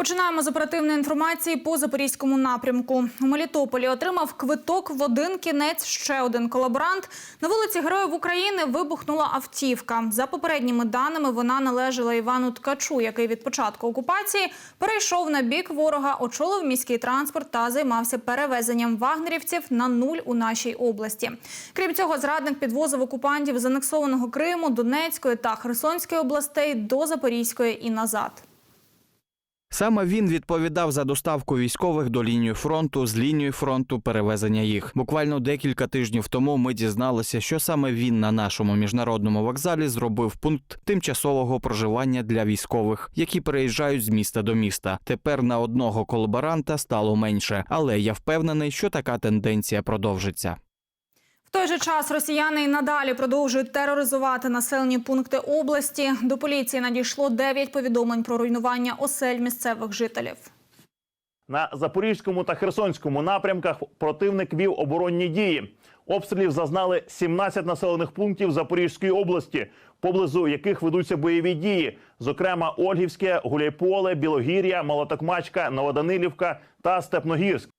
Починаємо з оперативної інформації по запорізькому напрямку. У Мелітополі отримав квиток в один кінець ще один колаборант. На вулиці Героїв України вибухнула автівка. За попередніми даними, вона належала Івану Ткачу, який від початку окупації перейшов на бік ворога, очолив міський транспорт та займався перевезенням вагнерівців на нуль у нашій області. Крім цього, зрадник підвозив окупантів з анексованого Криму, Донецької та Херсонської областей до Запорізької і назад. Саме він відповідав за доставку військових до лінії фронту з лінії фронту перевезення їх. Буквально декілька тижнів тому ми дізналися, що саме він на нашому міжнародному вокзалі зробив пункт тимчасового проживання для військових, які переїжджають з міста до міста. Тепер на одного колаборанта стало менше, але я впевнений, що така тенденція продовжиться. В той же час росіяни і надалі продовжують тероризувати населені пункти області. До поліції надійшло 9 повідомлень про руйнування осель місцевих жителів. На запорізькому та херсонському напрямках противник вів оборонні дії. Обстрілів зазнали 17 населених пунктів Запорізької області, поблизу яких ведуться бойові дії, зокрема Ольгівське, Гуляйполе, Білогір'я, Молотокмачка, Новоданилівка та Степногірськ.